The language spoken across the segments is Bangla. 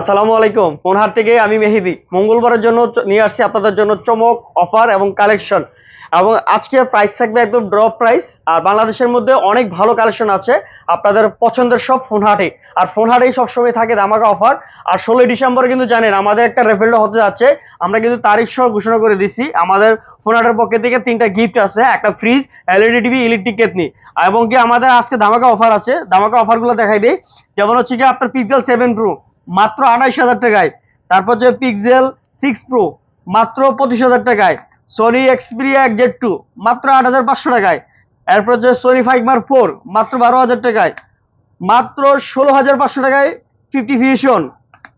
আসসালামু আলাইকুম। ফোনহাট থেকে আমি মেহেদি। মঙ্গলবারের জন্য নিয়ে আসছি আপনাদের জন্য চমক, অফার এবং কালেকশন। এবং আজকে প্রাইস থাকবে একদম ড্রপ প্রাইস আর বাংলাদেশের মধ্যে অনেক ভালো কালেকশন আছে। আপনাদের পছন্দের সব ফোনহাটে আর ফোনহাটেই সবসময় থাকে দামাকা অফার। আর ষোলোই ডিসেম্বরে কিন্তু জানেন, আমাদের একটা রেফেলটা হতে যাচ্ছে। আমরা কিন্তু তারিখ সহ ঘোষণা করে দিচ্ছি আমাদের ফোনহাটের পক্ষ থেকে তিনটা গিফট আছে, একটা fridge LED TV electric kettle এবং কি আমাদের আজকে ধামাকা অফার আছে। ধামাকা অফারগুলো দেখাই দিই। যেমন হচ্ছে কি আপনার পিক্সেল সেভেন প্রো মাত্র আঠাইশ হাজার টাকায়। তারপর যে পিক্সেল সিক্স প্রো মাত্র পঁচিশ হাজার টাকায়। সোনি এক্সপিরিয়া এক জেড টু মাত্র আট হাজার পাঁচশো টাকায়। এরপর হচ্ছে সোনি ফাইভ ফোর মাত্র বারো হাজার টাকায়। মাত্র ষোলো হাজার পাঁচশো টাকায় ফিফটি ভিশন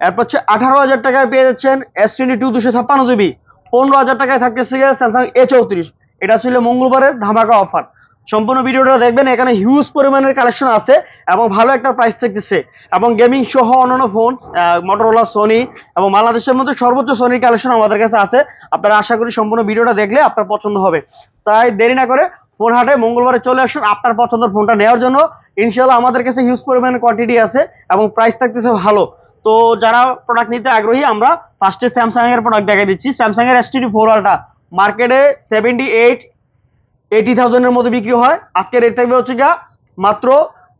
এরপর হচ্ছে আঠারো হাজার টাকায় পেয়ে যাচ্ছেন এস টোয়েন্টি টু দুশো ছাপ্পান্ন জিবি পনেরো হাজার টাকায় থাকতেছে স্যামসাং এ চৌত্রিশ। এটা ছিল মঙ্গলবারের ধামাকা অফার সম্পূর্ণ ভিডিওটা দেখবেন, এখানে হিউজ পরিমাণের কালেকশন আছে এবং ভালো একটা প্রাইস থাকতেছে। এবং গেমিং সহ অন্যান্য ফোন মোটরোলা সোনি এবং বাংলাদেশের মধ্যে সর্বোচ্চ সোনির কালেকশন আমাদের কাছে আছে। আপনারা আশা করি সম্পূর্ণ ভিডিওটা দেখলে আপনার পছন্দ হবে। তাই দেরি না করে ফোন হাটে মঙ্গলবারে চলে আসুন আপনার পছন্দের ফোনটা নেওয়ার জন্য। ইনশাল্লাহ আমাদের কাছে হিউজ পরিমাণের কোয়ান্টিটি আছে এবং প্রাইস থাকতেছে ভালো। তো যারা প্রোডাক্ট নিতে আগ্রহী, আমরা ফার্স্টে স্যামসাং এর প্রোডাক্ট দেখা দিচ্ছি। স্যামসাং এর এস টি ফোর আলটা মার্কেটে সেভেন্টি এইট এইটি থাউজেন্ডের মধ্যে বিক্রি হয়। আজকে রেট থাকবে হচ্ছে গা মাত্র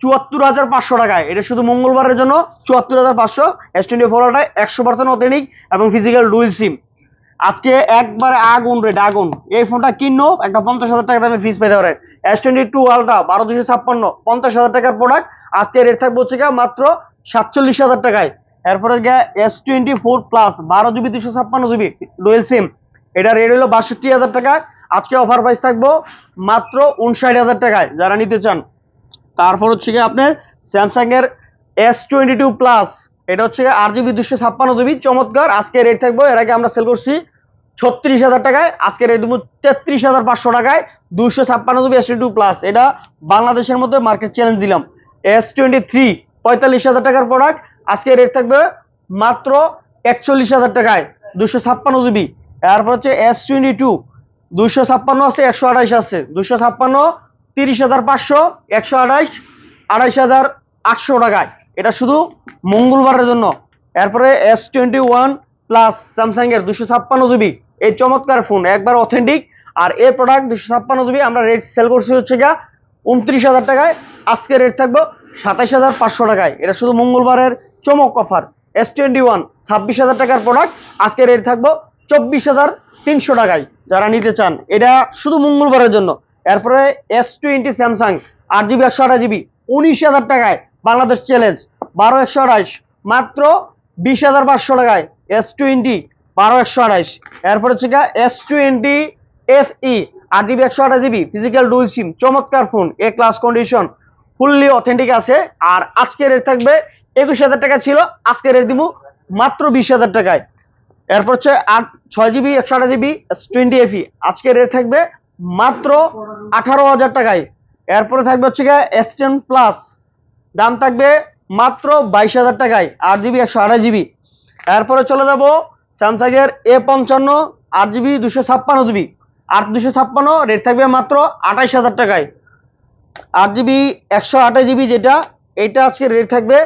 চুয়াত্তর হাজার পাঁচশো টাকায়। এটা শুধু মঙ্গলবারের জন্য চুয়াত্তর হাজার পাঁচশো। এস টোয়েন্টি ফোর একশো পার্সেন্ট অথেনিক এবং ফিজিক্যাল ডুইল সিম আজকে একবারে আগুন রেট আগুন। এই ফোনটা কিনো একটা পঞ্চাশ হাজার টাকা দামে ফিস পেতে পারে এস টোয়েন্টি টু আলট্রা বারো দুশো ছাপ্পান্ন, পঞ্চাশ হাজার টাকার প্রোডাক্ট আজকে রেট থাকবে হচ্ছে গিয়ে মাত্র সাতচল্লিশ হাজার টাকায়। এরপরে গিয়ে এস টোয়েন্টি ফোর প্লাস বারো জিবি দুশো ছাপ্পান্ন জিবি ডুয়েল সিম এটা রেট হলো বাষট্টি হাজার টাকা। আজকে অফার প্রাইস থাকব মাত্র উনষাট হাজার টাকায়। যারা নিতে চান, তারপর হচ্ছে গিয়ে আপনার স্যামসাং এর এস টোয়েন্টি টু প্লাস এটা হচ্ছে আট জিবি দুশো ছাপ্পান্ন জিবি, চমৎকার। আজকে রেট থাকব, এর আগে আমরা সেল করছি ছত্রিশ হাজার টাকায়। আজকে রেট দেবো তেত্রিশ হাজার পাঁচশো টাকায় দুশো ছাপ্পান্ন জিবি এস টু প্লাস এটা বাংলাদেশের মধ্যে মার্কেট চ্যালেঞ্জ দিলাম। এস টোয়েন্টি থ্রি পঁয়তাল্লিশ হাজার টাকার প্রোডাক্ট আজকে রেট থাকবে মাত্র একচল্লিশ হাজার টাকায় দুশো ছাপ্পান্ন জিবি। এরপর হচ্ছে এস টোয়েন্টি টু দুশো ছাপ্পান্ন আছে, একশো আঠাইশ আছে। দুশো ছাপ্পান্ন, তিরিশ হাজার পাঁচশো, একশো আঠাইশ আড়াইশ হাজার আটশো টাকায়। এটা শুধু মঙ্গলবারের জন্য। এরপরে S twenty one plus Samsung এর দুশো ছাপ্পান্ন জিবি। এই চমৎকার ফোন, একবার অথেন্টিক। আর এই প্রোডাক্ট দুশো ছাপ্পান্ন জিবি আমরা রেট সেল করছি হচ্ছে গা উনত্রিশ হাজার টাকায়। আজকে রেট থাকব সাতাইশ হাজার পাঁচশো টাকায়। এটা শুধু মঙ্গলবারের চমক অফার এস টোয়েন্টি ওয়ান, ছাব্বিশ হাজার টাকার প্রোডাক্ট আজকে রেট থাকব চব্বিশ হাজার তিনশো টাকায় যারা নিতে চান। এটা শুধু মঙ্গলবারের জন্য। এরপরে এস টোয়েন্টি স্যামসাং আট জিবি, একশো আঠাশ জিবি, উনিশ হাজার টাকায় বাংলাদেশ চ্যালেঞ্জ বারো একশো আঠাইশ মাত্র বিশ হাজার পাঁচশো টাকায় এস টোয়েন্টি বারো একশো আঠাইশ এরপর হচ্ছে এস টোয়েন্টি এফ ই আট জিবি, একশো আঠাশ জিবি ফিজিক্যাল ডুল সিম চমৎকার phone A class condition fully authentic আছে। আর আজকের রেট থাকবে একুশ হাজার টাকা ছিল, আজকের রেট দিব মাত্র বিশ হাজার টাকায়। এরপর হচ্ছে আট, ছয় জিবি একশো আঠাশ জিবি টোয়েন্টি এফি আজকে রেট থাকবে মাত্র আঠারো হাজার টাকায়। এরপরে থাকবে হচ্ছে গিয়ে এস টেন প্লাস দাম থাকবে মাত্র বাইশ হাজার টাকায়, আট জিবি একশো আঠাশ জিবি এরপরে চলে যাব স্যামসাং এর এ পঞ্চান্ন, আট জিবি দুশো ছাপ্পান্ন জিবি আট দুশো ছাপ্পান্ন রেট থাকবে মাত্র আঠাইশ হাজার টাকায়। আট জিবি একশো আঠাশ জিবি যেটা এটা আজকে রেট থাকবে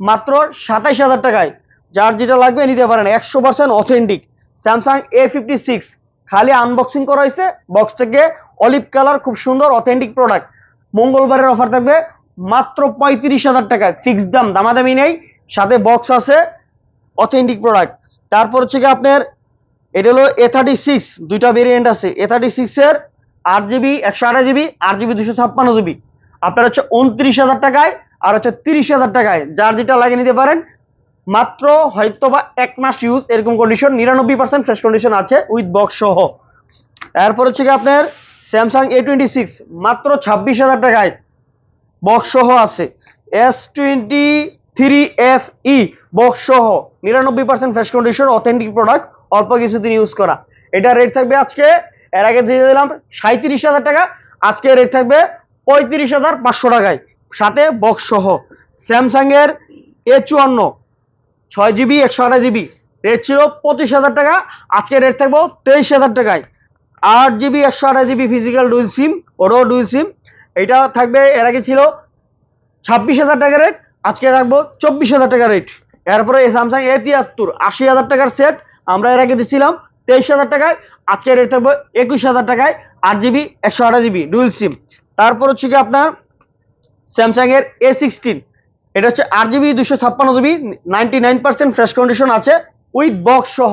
মাত্র সাতাইশ হাজার টাকায়। যার যেটা লাগবে নিতে পারেন, একশো percent authentic Samsung A fifty six খালি আনবক্সিং করা হয়েছে বক্স থেকে অলিভ কালার খুব সুন্দর অথেন্টিক প্রোডাক্ট মঙ্গলবারের অফার থাকবে মাত্র পঁয়ত্রিশ হাজার টাকায় ফিক্স দাম, দামাদামি নেই। সাথে বক্স আছে অথেন্টিক প্রোডাক্ট তারপর হচ্ছে কি আপনার, এটা হলো এ থার্টি সিক্স দুইটা ভেরিয়েন্ট আছে। এ থার্টি সিক্সের আট জিবি একশো আঠাশ জিবি আট জিবি দুশো ছাপ্পান্ন জিবি আপনার হচ্ছে উনত্রিশ হাজার টাকায়, আর হচ্ছে তিরিশ হাজার টাকায়। যার যেটা লাগিয়ে নিতে পারেন মাত্র হয়তো বা এক মাস ইউজ এরকম কন্ডিশন নিরানব্বই পার্সেন্ট ফ্রেশ কন্ডিশন আছে উইথ বক্স সহ। এরপর হচ্ছে কি আপনার স্যামসাং এ টোয়েন্টি সিক্স মাত্র ছাব্বিশ হাজার টাকায় বক্স সহ আছে। S twenty three F E box সহ, নিরানব্বই percent fresh condition authentic product অল্প কিছুদিন ইউজ করা। এটা রেট থাকবে আজকে, এর আগে দিয়ে দিলাম সাঁত্রিশ হাজার টাকা, আজকে রেট থাকবে পঁয়ত্রিশ হাজার পাঁচশো টাকায়। সাথে বক্স সহ। স্যামসাং এর এ চুয়ান্ন ছয় জিবি একশো আঠাশ জিবি রেট ছিল পঁচিশ হাজার টাকা। আজকে রেট থাকব তেইশ হাজার টাকায়। আট জিবি একশো আঠাশ জিবি ফিজিক্যাল ডুইল সিম ওরও ডুইল সিম এটা থাকবে, এর আগে ছিল ছাব্বিশ হাজার টাকা রেট আজকে রাখব চব্বিশ হাজার টাকা রেট এরপরে এই স্যামসাং এ তিয়াত্তর, আশি হাজার টাকার সেট আমরা এর আগে দিচ্ছিলাম তেইশ হাজার টাকায়। আজকে রেট থাকবে একুশ হাজার টাকায়, আট জিবি একশো আঠাশ জিবি ডুয়েল সিম তারপর হচ্ছে কি আপনার স্যামসাং এর এ সিক্সটিন এটা হচ্ছে আট জিবি দুশো ছাপ্পান্ন GB ninety nine percent fresh condition আছে উইথ বক্স সহ।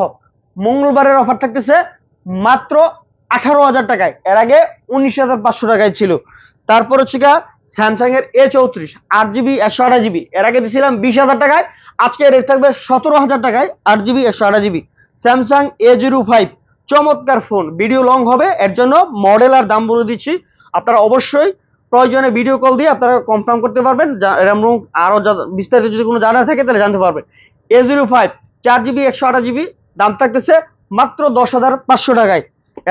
মঙ্গলবারের অফার থাকতেছে মাত্র আঠারো হাজার টাকায়। এর আগে উনিশ হাজার পাঁচশো টাকায় ছিল। তারপর হচ্ছে গা স্যামসাং এর এ চৌত্রিশ, আট জিবি একশো আঠাশ জিবি এর আগে দিয়েছিলাম বিশ হাজার টাকায়, আজকে রেট থাকবে সতেরো হাজার টাকায়, আট জিবি একশো আঠাশ GB Samsung A zero five চমৎকার ফোন ভিডিও লং হবে, এর জন্য মডেল আর দাম বলে দিচ্ছি। আপনারা অবশ্যই প্রয়োজনে ভিডিও কল দিয়ে আপনারা কনফার্ম করতে পারবেন এরম রকম আরও বিস্তারিত যদি কোনো জানার থাকে তাহলে জানতে পারবেন। এ জিরো ফাইভ চার জিবি একশো আঠাশ জিবি দাম থাকতেছে মাত্র দশ হাজার পাঁচশো টাকায়।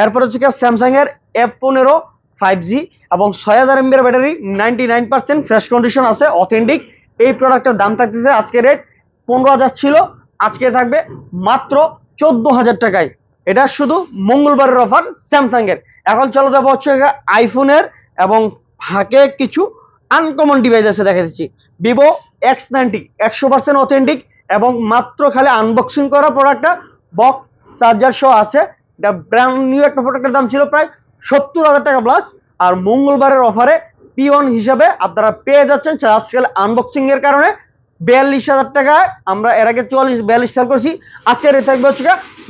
এরপর হচ্ছে স্যামসাং এর এফ পনেরো ফাইভ জি এবং ছয় হাজার এমবির battery ninety nine percent fresh condition আছে অথেন্টিক এই প্রোডাক্টের দাম থাকতেছে, আজকে রেট পনেরো হাজার ছিল, আজকে থাকবে মাত্র চোদ্দ হাজার টাকায়। এটা শুধু মঙ্গলবারের অফার স্যামসাং এর এখন চলে যাব হচ্ছে আইফোনের এবং ফাঁকে কিছু আনকমন ডিভাইস আছে দেখা দিচ্ছি ভিভো এক্স নাইনটি একশো পার্সেন্ট অথেন্টিক এবং মাত্র খালি আনবক্সিং করা প্রোডাক্টটা বক্স চার্জার সহ আছে। এটা ব্র্যান্ড নিউ একটা প্রোডাক্টের দাম ছিল প্রায় সত্তর হাজার টাকা প্লাস আর মঙ্গলবারের অফারে পিওন হিসাবে আপনারা পেয়ে যাচ্ছেন আজকাল আনবক্সিং এর কারণে বিয়াল্লিশ হাজার টাকায় আমরা এর আগে চুয়াল্লিশ, বিয়াল্লিশ সেল করছি। আজকে রেট থাকবে হচ্ছে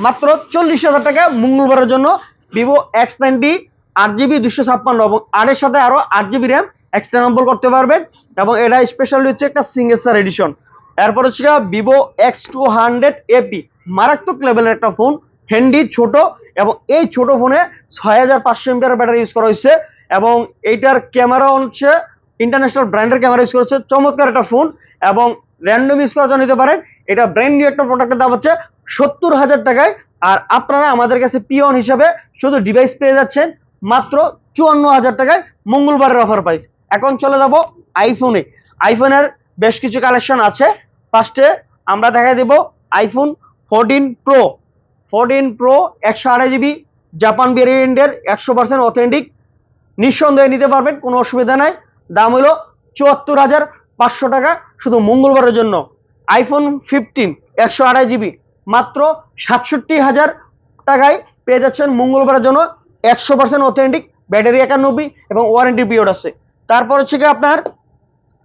মাত্র চল্লিশ হাজার টাকা মঙ্গলবারের জন্য ভিভো এক্স নাইনটি আট জিবি দুশো ছাপ্পান্ন এবং আটের সাথে আরও আট জিবি র্যাম এক্সটেনবল করতে পারবেন। এবং এটা স্পেশালি হচ্ছে একটা সিঙ্গেসার এডিশন এরপর হচ্ছে ভিভো এক্স টু হান্ড্রেড এপি মারাত্মক লেভেলের একটা ফোন হ্যান্ডি ছোট এবং এই ছোট ফোনে ছয় হাজার পাঁচশো এমপিআর ব্যাটারি ইউজ করা হয়েছে। এবং এইটার ক্যামেরা হচ্ছে ইন্টারন্যাশনাল ব্র্যান্ডের ক্যামেরা ইউজ করেছে চমৎকার একটা ফোন এবং র্যান্ডম ইউজ করার জন্য নিতে পারেন। এটা ব্র্যান্ড নিউ একটা প্রোডাক্টের দাম হচ্ছে সত্তর হাজার টাকায়। আর আপনারা আমাদের কাছে পিওন হিসাবে শুধু ডিভাইস পেয়ে যাচ্ছেন। মাত্র চুয়ান্ন হাজার টাকায় মঙ্গলবারের অফার প্রাইস এখন চলে যাব আইফোনে আইফোনের বেশ কিছু কালেকশন আছে। ফার্স্টে আমরা দেখা দেব iPhone fourteen pro fourteen pro একশো আড়াই জিবি জাপান ভেরিয়েন্টের একশো পার্সেন্ট অথেন্টিক নিঃসন্দেহে নিতে পারবেন, কোনো অসুবিধা নাই। দাম হলো চুয়াত্তর হাজার পাঁচশো টাকা শুধু মঙ্গলবারের জন্য। আইফোন ফিফটিন একশো আড়াই জিবি মাত্র সাতষট্টি হাজার টাকায় পেয়ে যাচ্ছেন মঙ্গলবারের জন্য একশো পার্সেন্ট অথেন্টিক ব্যাটারি একানব্বই এবং ওয়ারেন্টি পিরিয়ড আছে। তারপর হচ্ছে কি আপনার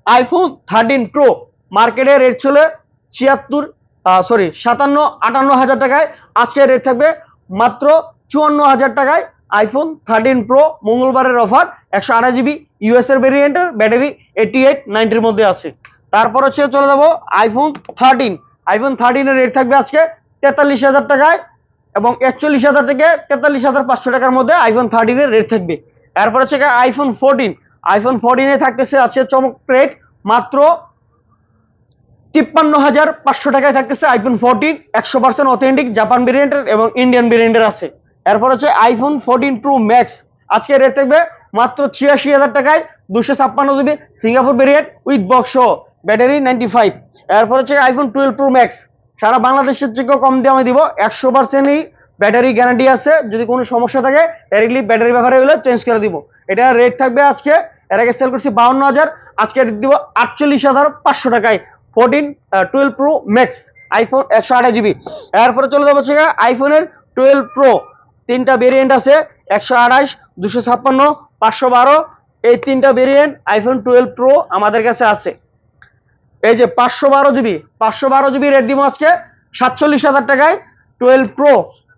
আইফোন থার্টিন প্রো মার্কেটে রেট ছিল ছিয়াত্তর সরি সাতান্ন, আটান্ন হাজার টাকায়। আজকে রেট থাকবে মাত্র চুয়ান্ন হাজার টাকায় আইফোন থার্টিন প্রো মঙ্গলবারের অফার একশো আঠাশ জিবি ইউএস এর ভেরিয়েন্টের ব্যাটারি এইটি এইট নাইনটির মধ্যে আছে। তারপর হচ্ছে চলে যাব আইফোন থার্টিন আইফোন থার্টিনের রেট থাকবে আজকে তেতাল্লিশ হাজার টাকায়। এবং একচল্লিশ হাজার থেকে তেতাল্লিশ হাজার পাঁচশো টাকার মধ্যে আইফোন থার্টিনের রেট থাকবে। এরপর হচ্ছে আইফোন ফোরটিন আইফোন ফোরটিনে থাকতেছে, আছে চমক রেট মাত্র তিপ্পান্ন হাজার পাঁচশো টাকায় থাকতেছে আইফোন ফোরটিন একশো পার্সেন্ট অথেন্টিক জাপান ভেরিয়েন্টের এবং ইন্ডিয়ান ভেরিয়েন্টের আছে। এরপর হচ্ছে আইফোন ফোরটিন প্রো ম্যাক্স আজকে রেট থাকবে মাত্র ছিয়াশি হাজার টাকায় দুশো ছাপ্পান্ন GB Singapore variant with box battery ninety five এরপর হচ্ছে আইফোন টুয়েলভ প্রো ম্যাক্স সারা বাংলাদেশের থেকে কম দামে দিব। একশো পার্সেন্টই ব্যাটারি গ্যারান্টি আছে। যদি কোনো সমস্যা থাকে ডাইরেক্টলি ব্যাটারি ব্যাপারে হলে চেঞ্জ করে দিব। এটা রেট থাকবে আজকে, এর আগে সেল করছি বাউন্ন হাজার, আজকে রেট দিব আটচল্লিশ হাজার পাঁচশো টাকায়। Fourteen twelve pro max iPhone একশো আঠাশ জিবি এরপরে চলে যাব হচ্ছে আইফোনের টুয়েলভ প্রো তিনটা ভেরিয়েন্ট আছে, একশো আঠাশ, দুশো ছাপ্পান্ন, পাঁচশো বারো। এই তিনটা ভেরিয়েন্ট আইফোন টুয়েলভ প্রো আমাদের কাছে আছে। এই যে পাঁচশো বারো জিবি, পাঁচশো বারো জিবি দিব আজকে, সাতচল্লিশ হাজার টাকায়, টুয়েলভ প্রো,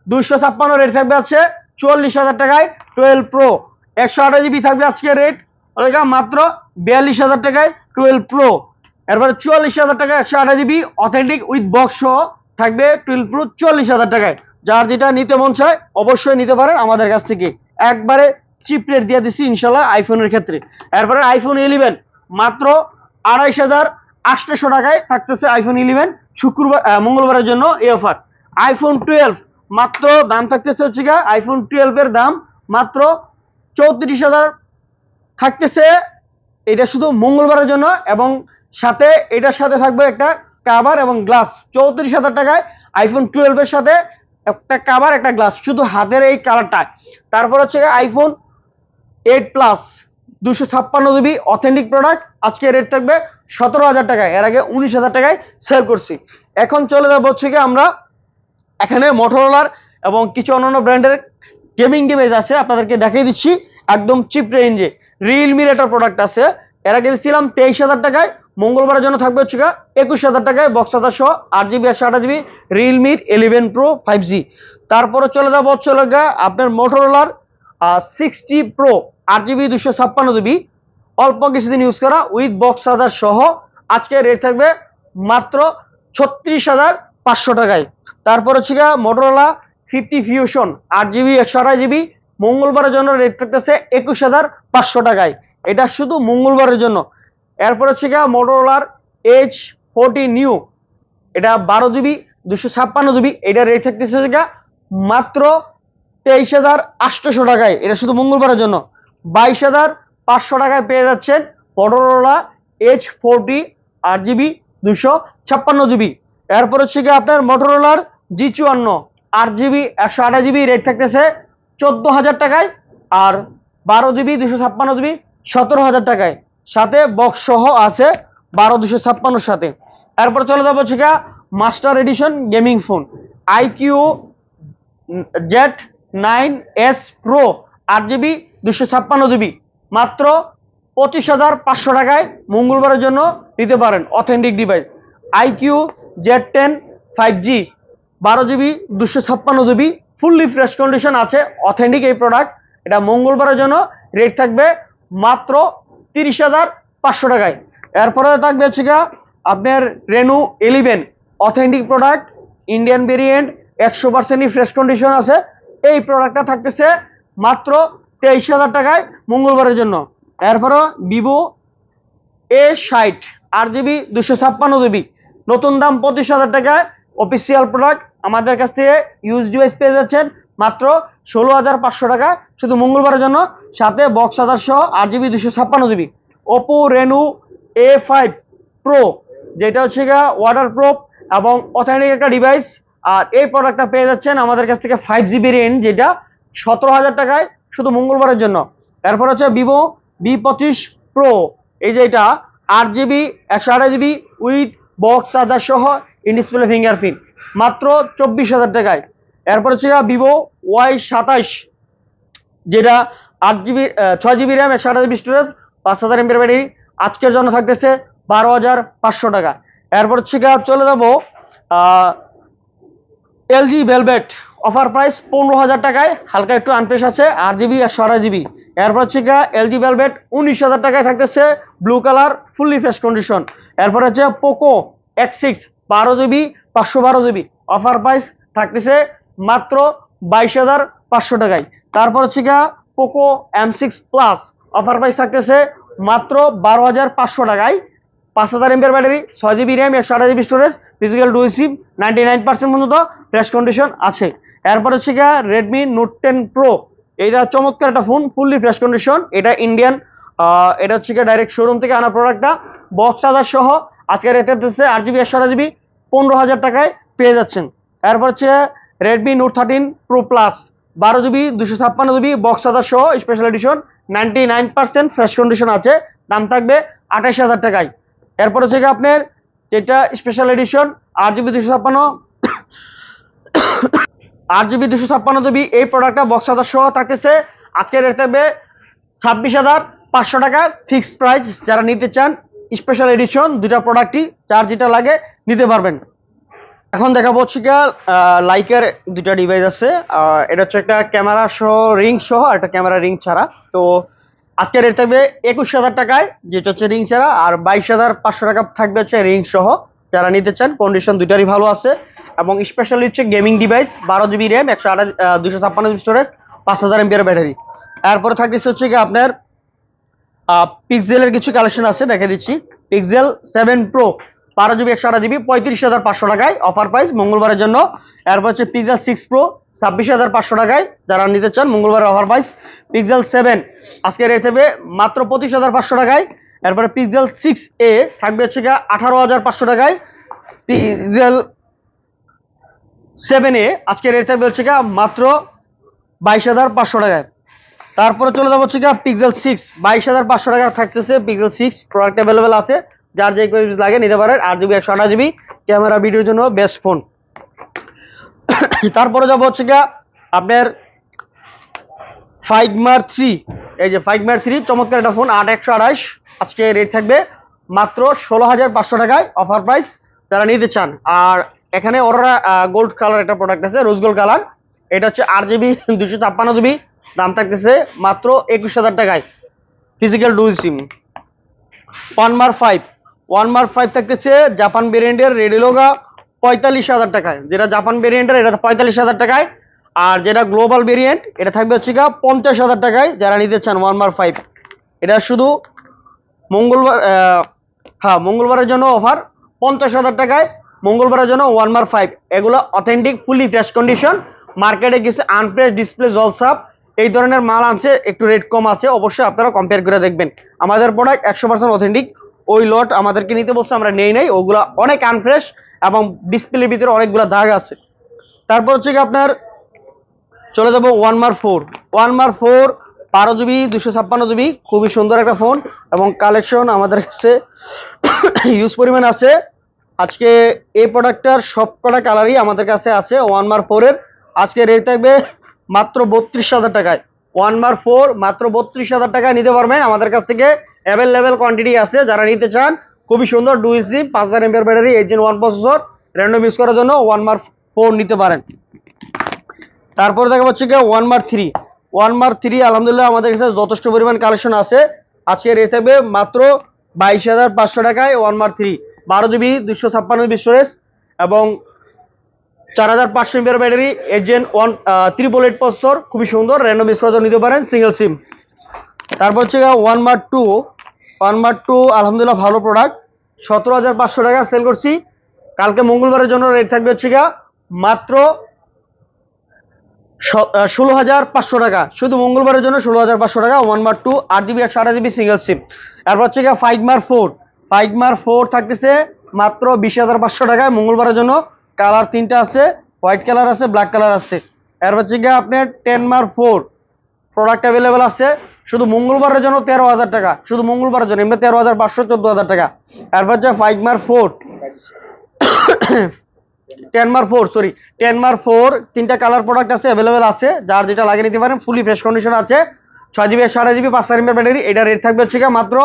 দুইশো ছাপ্পান্ন রেট থাকবে আজকে, চুয়াল্লিশ হাজার টাকায়, টুয়েলভ প্রো, একশো আঠাশ জিবি থাকবে আজকে রেট মাত্র বিয়াল্লিশ হাজার টাকায়, টুয়েলভ প্রো, এরপরে চুয়াল্লিশ হাজার টাকা একশো আঠাশ জিবি অথেন্টিক উইথ বক্স সহ থাকবে টুয়েলভ প্রো চুয়াল্লিশ হাজার টাকায়। যার যেটা নিতে মন চায়, অবশ্যই নিতে পারেন আমাদের কাছ থেকে। একবারে চিপ রেট দিয়ে দিচ্ছি ইনশাল্লাহ আইফোনের ক্ষেত্রে। এরপরে আইফোন ইলেভেন মাত্র আড়াইশ হাজার আটশোশো টাকায় থাকতেছে আইফোন ইলেভেন শুক্রবার মঙ্গলবারের জন্য এই অফার আইফোন টুয়েলভ মাত্র দাম থাকতেছে হচ্ছে গিয়ে আইফোন টুয়েলভের দাম মাত্র চৌত্রিশ হাজার। থাকতেছে এটা শুধু মঙ্গলবারের জন্য এবং সাথে এটার সাথে থাকবে একটা কাভার এবং গ্লাস চৌত্রিশ হাজার টাকায় আইফোন টুয়েলভের সাথে একটা কাভার একটা গ্লাস শুধু হাতের এই কালারটা তারপর হচ্ছে আইফোন এইট প্লাস দুশো ছাপ্পান্ন জিবি অথেন্টিক প্রোডাক্ট আজকে রেট থাকবে সতেরো হাজার টাকায়। এর আগে উনিশ হাজার টাকায় সেল করছি। এখন চলে যাব হচ্ছে কি আমরা এখানে মোটরোলার এবং কিছু অন্যান্য ব্র্যান্ডের গেমিং ডিভাইস আছে। আপনাদেরকে দেখিয়ে দিচ্ছি। একদম চিপ রেঞ্জে রিয়েলমির একটা প্রোডাক্ট আছে। এর আগে দিচ্ছিলাম তেইশ হাজার টাকায়। মঙ্গলবারের জন্য থাকবে হচ্ছে একুশ হাজার টাকায় বক্স হাজার সহ আট জিবি একশো আঠাশ জিবি রিয়েলমির ইলেভেন প্রো ফাইভ জি তারপরে চলে যাব হচ্ছে আপনার মোটরোলার সিক্সটি প্রো আট জিবি দুশো ছাপ্পান্ন জিবি অল্প কিছুদিন ইউজ করা উইথ বক্স চার্জার সহ আজকে রেট থাকবে মাত্র ছত্রিশ হাজার পাঁচশো টাকায়। তারপর হচ্ছে গিয়ে মোটরোলা ফিফটি ফিউশন আট জিবি একশো আড়াই জিবি মঙ্গলবারের জন্য রেট থাকতেছে একুশ হাজার পাঁচশো টাকায়। এটা শুধু মঙ্গলবারের জন্য। এরপর হচ্ছে গিয়ে মোটরোলার এইচ ফোরটি নিউ এটা বারো জিবি দুশো ছাপ্পান্ন জিবি এটা রেট থাকতেছে গিয়ে মাত্র তেইশ হাজার আটশোশো টাকায়। এটা শুধু মঙ্গলবারের জন্য। বাইশ হাজার পাঁচশো টাকায় পেয়ে যাচ্ছেন মটোরোলা এইচ ফোরটি আট জিবি দুশো ছাপ্পান্ন জিবি এরপর হচ্ছে গিয়ে আপনার মটোরোলার জি চুয়ান্ন, আট জিবি একশো আঠাশ জিবি রেট থাকতেছে চোদ্দ হাজার টাকায় আর বারো জিবি দুশো ছাপ্পান্ন জিবি সতেরো হাজার টাকায়। সাথে বক্স সহ আছে বারো দুশো ছাপ্পান্নর সাথে। এরপর চলে যাব হচ্ছে master edition gaming phone iQOO Z nine S pro আট জিবি দুশো ছাপ্পান্ন জিবি মাত্র পঁচিশ হাজার পাঁচশো টাকায় মঙ্গলবারের জন্য নিতে পারেন authentic device iQOO Z ten five G বারো জিবি, দুশো ছাপ্পান্ন জিবি ফুললি ফ্রেশ কন্ডিশন আছে অথেন্টিক এই প্রোডাক্ট এটা মঙ্গলবারের জন্য রেট থাকবে মাত্র তিরিশ হাজার পাঁচশো টাকায়। এরপরে থাকবে হচ্ছে আপনার Reno eleven authentic product Indian variant একশো পার্সেন্টই ফ্রেশ কন্ডিশন আছে। এই প্রোডাক্টটা থাকতেছে মাত্র তেইশ হাজার টাকায় মঙ্গলবারের জন্য। এরপরও ভিভো এ ষাট আট জিবি দুশো ছাপ্পান্ন জিবি নতুন দাম পঁচিশ হাজার টাকায় অফিসিয়াল প্রোডাক্ট আমাদের কাছ থেকে ইউজ ডিভাইস পেয়ে যাচ্ছেন। মাত্র ষোলো হাজার পাঁচশো টাকা শুধু মঙ্গলবারের জন্য। সাথে বক্স হাজার সহ আট জিবি দুশো ছাপ্পান্ন GB Oppo Reno A five pro যেটা হচ্ছে গিয়ে ওয়াটার প্রুফ এবং অথেন্টিক একটা ডিভাইস আর এই প্রোডাক্টটা পেয়ে যাচ্ছেন আমাদের কাছ থেকে ফাইভ জিবি রেঞ্জ যেটা সতেরো হাজার টাকায় শুধু মঙ্গলবারের জন্য। এরপর হচ্ছে ভিভো বি পঁচিশ প্রো এই যে এটা, আট জিবি, একশো আঠাশ জিবি উইথ বক্স চার্জার সহ ইন ডিসপ্লে ফিঙ্গারপ্রিন্ট মাত্র চব্বিশ হাজার টাকায়। এরপর হচ্ছে ভিভো ওয়াই সাতাশ, যেটা আট জিবি ছয় জিবি র্যাম একশো আঠাশ জিবি স্টোরেজ পাঁচ হাজার এমপের ব্যাটারি আজকের জন্য থাকতেছে বারো হাজার পাঁচশো টাকা। এরপর হচ্ছে চলে যাব এলজি ভেলভেট অফার প্রাইস পনেরো হাজার টাকায়, হালকা একটু আনফ্রেশ আছে আট জিবি আর আঠাশ জিবি এরপর হচ্ছে এলজি ভেলভেট উনিশ হাজার টাকায় থাকতেছে blue colour fully fresh condition এরপর হচ্ছে পোকো এক্স সিক্স বারো জিবি পাঁচশো বারো জিবি অফার প্রাইস থাকতেছে মাত্র বাইশ হাজার পাঁচশো টাকায়। তারপর হচ্ছে গিয়া Poco M six plus offer price থাকতেছে মাত্র বারো হাজার পাঁচশো টাকায়। পাঁচ হাজার এমপের ব্যাটারি ছয় জিবি র্যাম একশো আঠাশ GB storage physical dual SIM ninety nine percent পর্যন্ত ফ্রেশ কন্ডিশন আছে। এরপর হচ্ছে গিয়া রেডমি নোট টেন প্রো এইটা চমৎকার একটা ফোন ফুললি ফ্রেশ কন্ডিশন এটা ইন্ডিয়ান এটা হচ্ছে গিয়ে ডাইরেক্ট শোরুম থেকে আনা প্রোডাক্টটা বক্স চার্জার সহ আজকে রেটে দিচ্ছে আট জিবি একশো জিবি পনেরো হাজার টাকায় পেয়ে যাচ্ছেন। এরপর হচ্ছে Redmi Note thirteen pro plus বারো জিবি দুশো ছাপ্পান্ন জিবি বক্স চার্জার সহ special edition ninety nine percent fresh condition আছে। দাম থাকবে আঠাশ হাজার টাকায়। এরপর হচ্ছে আপনার যেটা স্পেশাল এডিশন আট জিবি দুশো ছাপ্পান্ন আট জিবি দুশো ছাপ্পান্ন জিবি, এই প্রোডাক্টটা বক্স চার্জার সহ থাকতেছে। আজকে রেট থাকবে ছাব্বিশ হাজার পাঁচশো টাকা ফিক্সড প্রাইস যারা নিতে চান স্পেশাল এডিশন দুটা প্রোডাক্টই চার যেটা লাগে, নিতে পারবেন। এখন দেখাবো হচ্ছে গিয়া লাইকের দুটা ডিভাইস আছে। এটা হচ্ছে একটা ক্যামেরা সহ রিং সহ, আর একটা ক্যামেরা রিং ছাড়া। তো আজকে রেট থাকবে একুশ হাজার টাকায়, যেটা হচ্ছে রিং ছাড়া, আর বাইশ হাজার পাঁচশো টাকা থাকবে হচ্ছে রিং সহ। যারা নিতে চান কন্ডিশন দুটারই ভালো আছে। এবং স্পেশালি হচ্ছে গেমিং ডিভাইস বারো জিবি র্যাম একশো আঠাশ দুশো ছাপ্পান্ন জিবি স্টোরেজ পাঁচ হাজার এমপিআর ব্যাটারি এরপরে থাকতেছে হচ্ছে কি আপনার পিক্সেলের কিছু কালেকশন আছে, দেখে দিচ্ছি। পিক্সেল সেভেন প্রো বারো জিবি একশো আঠাশ জিবি পঁয়ত্রিশ হাজার পাঁচশো টাকায় অফার প্রাইস মঙ্গলবারের জন্য। এরপর হচ্ছে পিক্সেল সিক্স প্রো ছাব্বিশ হাজার পাঁচশো টাকায় যারা নিতে চান মঙ্গলবারের অফার প্রাইস পিক্সেল সেভেন আজকে রেট হবে মাত্র পঁচিশ হাজার পাঁচশো টাকায়। এরপরে পিক্সেল সিক্স এ থাকবে হচ্ছে গিয়ে আঠারো হাজার পাঁচশো টাকায়। পিক্সেল সেভেন এ আজকে রেট থাকবে হচ্ছে মাত্র বাইশ হাজার পাঁচশো টাকায় তারপরে চলে যাব হচ্ছে পিক্সেল সিক্স বাইশ হাজার পাঁচশো টাকা থাকতেছে পিক্সেল সিক্স প্রোডাক্ট অ্যাভেলেবেল আছে। যার যে পিস লাগে নিতে পারেন, আট জিবি একশো আঠাশ জিবি ক্যামেরা ভিডিওর জন্য বেস্ট ফোন তারপরে যাব হচ্ছে গিয়া আপনার ফাইভ মার থ্রি এই যে ফাইভ মার থ্রি চমৎকার একটা ফোন আট একশো আঠাশ। আজকে রেট থাকবে মাত্র ষোলো হাজার পাঁচশো টাকায় অফার প্রাইস যারা নিতে চান। আর এখানে ওরা গোল্ড কালার একটা প্রোডাক্ট আছে রোজ গোল্ড কালার এটা হচ্ছে আট জিবি দুশো ছাপ্পান্ন জিবি দাম থাকতেছে মাত্র একুশ হাজার টাকায়। Physical dual SIM one mark five one mark five থাকতেছে জাপান ভেরিয়েন্টের রেডিলোগা পঁয়তাল্লিশ হাজার টাকায়। যেটা জাপান ভেরিয়েন্টের এটা পঁয়তাল্লিশ হাজার টাকায়। আর যেটা গ্লোবাল ভেরিয়েন্ট এটা থাকবে হচ্ছে গা পঞ্চাশ হাজার টাকায়, যারা নিতে চান ওয়ান মার ফাইভ এটা শুধু মঙ্গলবার হ্যাঁ মঙ্গলবারের জন্য অফার পঞ্চাশ হাজার টাকায়। মঙ্গলবারের জন্য ওয়ান মার ফাইভ এগুলো অথেন্টিক ফুলি ফ্রেশ কন্ডিশন মার্কেটে গেছে আনফ্রেশ ডিসপ্লে জলসাপ এই ধরনের মাল আনছে, একটু রেট কম আছে, অবশ্যই আপনারা কম্পেয়ার করে দেখবেন। আমাদের প্রোডাক্ট একশো পার্সেন্ট অথেন্টিক ওই লট আমাদেরকে নিতে বলছে, আমরা নেই নাই। ওগুলা অনেক আনফ্রেশ এবং ডিসপ্লের ভিতরে অনেকগুলো দাগ আছে। তারপর হচ্ছে কি আপনার, চলে যাব one mark four one mark four বারো জিবি দুশো ছাপ্পান্ন জিবি খুবই সুন্দর একটা ফোন এবং কালেকশন আমাদের কাছে ইউজ পরিমাণ আছে। আজকে এই প্রোডাক্টটার সব কটা কালারই আমাদের কাছে আছে ওয়ান মার ফোরের আজকে রেট থাকবে মাত্র বত্রিশ হাজার টাকায়। ওয়ান মার ফোর মাত্র বত্রিশ হাজার টাকায় নিতে পারবেন। আমাদের কাছ থেকে অ্যাভেলেবেল কোয়ান্টিটি আছে, যারা নিতে চান, খুবই সুন্দর ডুইল সিম পাঁচ হাজার ampere battery eight one processor random use করার জন্য ওয়ান মার ফোর নিতে পারেন। তারপরে দেখা যাচ্ছে কি ওয়ান মার থ্রি ওয়ান মার থ্রি আলহামদুলিল্লাহ, আমাদের কাছে যথেষ্ট পরিমাণ কালেকশন আছে। আজকে রেট থাকবে মাত্র বাইশ হাজার পাঁচশো টাকায় ওয়ান মার থ্রি বারো জিবি দুশো ছাপ্পান্ন জিবি স্টোরেজ এবং চার হাজার পাঁচশো ampere battery agent one triple eight processor খুবই সুন্দর র্যান্ডম করার নিতে পারেন সিঙ্গেল সিম তারপর হচ্ছে ওয়ান মার টু ওয়ান মার টু আলহামদুলিল্লাহ ভালো প্রোডাক্ট সতেরো হাজার পাঁচশো টাকা সেল করছি। কালকে মঙ্গলবারের জন্য রেট থাকবে হচ্ছে গিয়া মাত্র ষোলো হাজার পাঁচশো টাকা। শুধু মঙ্গলবারের জন্য ষোলো হাজার পাঁচশো টাকা ওয়ান মার টু আট জিবি একশো আঠাশ জিবি সিঙ্গেল সিম এরপর হচ্ছে গিয়ে five mark four five mark four থাকতেছে মাত্র বিশ হাজার পাঁচশো টাকায়। মঙ্গলবারের জন্য কালার তিনটা আছে, হোয়াইট কালার আছে, ব্ল্যাক কালার আছে। এরপর হচ্ছে গিয়ে আপনার ten mark four product available আছে, শুধু মঙ্গলবারের জন্য তেরো হাজার টাকা, শুধু মঙ্গলবারের জন্য, এমনি তেরো হাজার পাঁচশো, চোদ্দ হাজার টাকা। এরপর হচ্ছে five mark four ten mark four sorry ten mark four তিনটা কালার প্রোডাক্ট আছে অ্যাভেলেবেল আছে। যার যেটা লাগিয়ে নিতে পারেন ফুলি ফ্রেশ কন্ডিশন আছে। ছয় জিবি সাড়ে জিবি পাঁচ হাজার ব্যাটারি এটা রেট থাকবে হচ্ছে মাত্র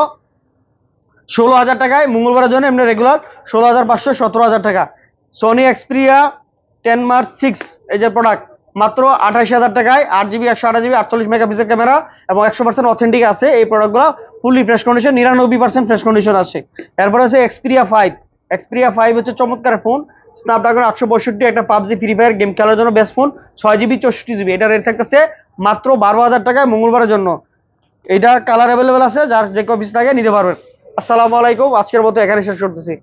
ষোলো হাজার টাকায় মঙ্গলবারের জন্য এমনি রেগুলার ষোলো হাজার পাঁচশো, সতেরো হাজার টাকা। Sony Xperia ten mark six এই যে প্রোডাক্ট মাত্র আঠাশ হাজার টাকায় আট জিবি একশো আঠাশ জিবি আটচল্লিশ মেগাপিক্সেল ক্যামেরা এবং একশো পার্সেন্ট অথেন্টিক আছে। এই প্রোডাক্টগুলো ফুলি ফ্রেশ কন্ডিশন নিরানব্বই পার্সেন্ট ফ্রেশ কন্ডিশন আছে। এরপর আছে এক্সপ্রিয়া ফাইভ এক্সপ্রিয়া ফাইভ হচ্ছে চমৎকার ফোন স্ন্যাপড্রাগন আটশো পঁয়ষট্টি, একটা পাবজি ফ্রি ফায়ার গেম খেলার জন্য বেস্ট ফোন ছয় জিবি চৌষট্টি জিবি এটা রেট থাকতেছে মাত্র বারো হাজার টাকায় মঙ্গলবারের জন্য। এটা কালার অ্যাভেলেবেল আছে, যার যে কপিস থাকে নিতে পারবেন। আসসালামু আলাইকুম আজকের মতো এখানে শেষ করতেছি।